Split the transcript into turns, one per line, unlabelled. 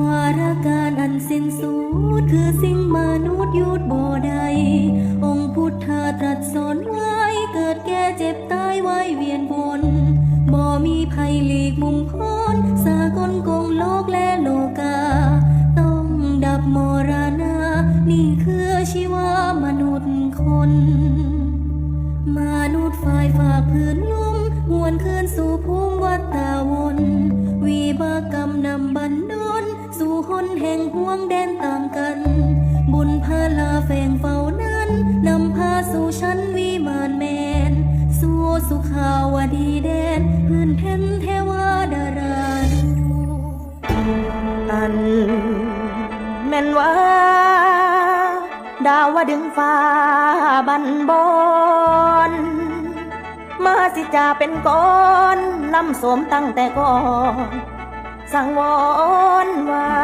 ว่ารการอันสิ้นสุดคือสิ่งมนุษย์ยุดบ่ใด องค์พุทธตรัสสอนไว้เกิดแก่เจ็บตายไว้เวียนวนบ่มีภัยหลีกมุมพ้นสากลกงโลกและโลกา ต้องดับมรณา นี่คือชีวามนุษย์คน มนุษย์ฝ่ายฝากพื้นลุ่มมวนคืนสู่ภูมิวัตตาวน วีบากรรมนำบันดลสู่หนแห่งห่วงแดนต่างกัน บุญพาลาแฝงเฝ้านั้น นำพาสู่ชั้นวิมานแมน สู่สุขาวดีแดน พื้นแผ่นเทวดาราดู
อัน แม่นว่า ดาวดึงฟ้าบันบอน สิจาเป็นก้อนลำสวมตั้งแต่ก่อน สังวรไว้